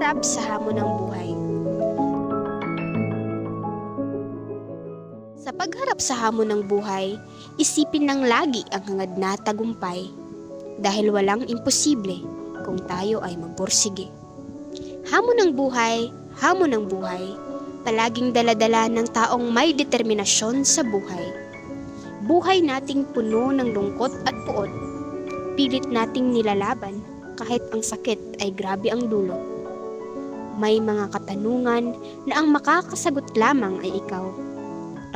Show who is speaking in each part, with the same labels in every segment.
Speaker 1: pagharap sa hamon ng buhay. Sa pagharap sa hamon ng buhay, isipin ng lagi ang hangad na tagumpay dahil walang imposible kung tayo ay magpursige. Hamon ng buhay, hamon ng buhay, palaging daladala ng taong may determinasyon sa buhay. Buhay nating puno ng lungkot at puot, pilit nating nilalaban kahit ang sakit ay grabe ang dulot. May mga katanungan na ang makakasagot lamang ay ikaw.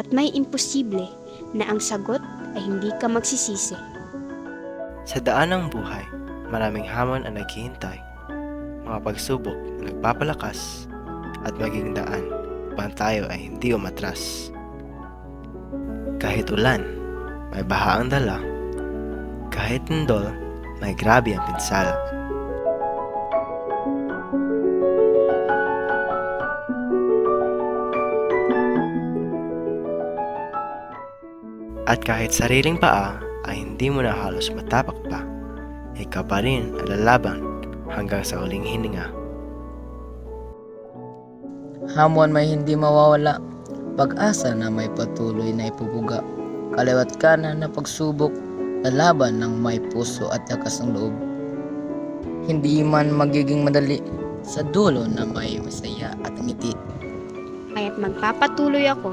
Speaker 1: At may imposible na ang sagot ay hindi ka magsisisi.
Speaker 2: Sa daan ng buhay, maraming hamon ang naghihintay. Mga pagsubok na nagpapalakas at maging daan upang tayo ay hindi umatras. Kahit ulan, may baha ang dala. Kahit lindol, may grabe ang pinsala. At kahit sariling paa ay hindi mo na halos matapak pa, ikaw pa rin ang lalaban hanggang sa uling hininga.
Speaker 3: Hamon may hindi mawawala, pag-asa na may patuloy na ipupuga, kaliwat kanan na pagsubok, lalaban ng may puso at lakas ng loob. Hindi man magiging madali, sa dulo na may masaya at ngiti.
Speaker 1: Kaya't magpapatuloy ako,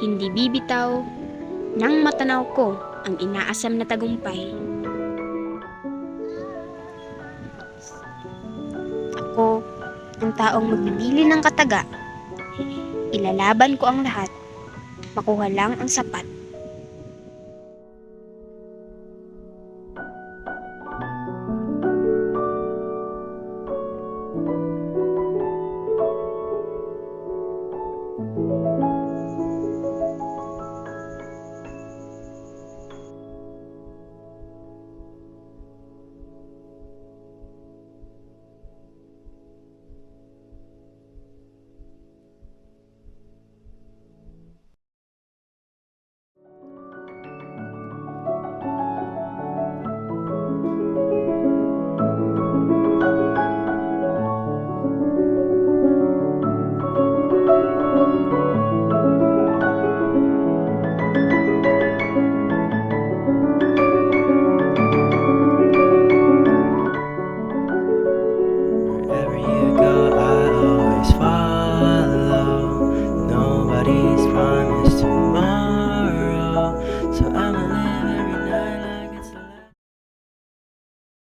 Speaker 1: hindi bibitaw, nang matanaw ko ang inaasam na tagumpay. Ako, ang taong magbibili ng kataga, ilalaban ko ang lahat, makuha lang ang sapat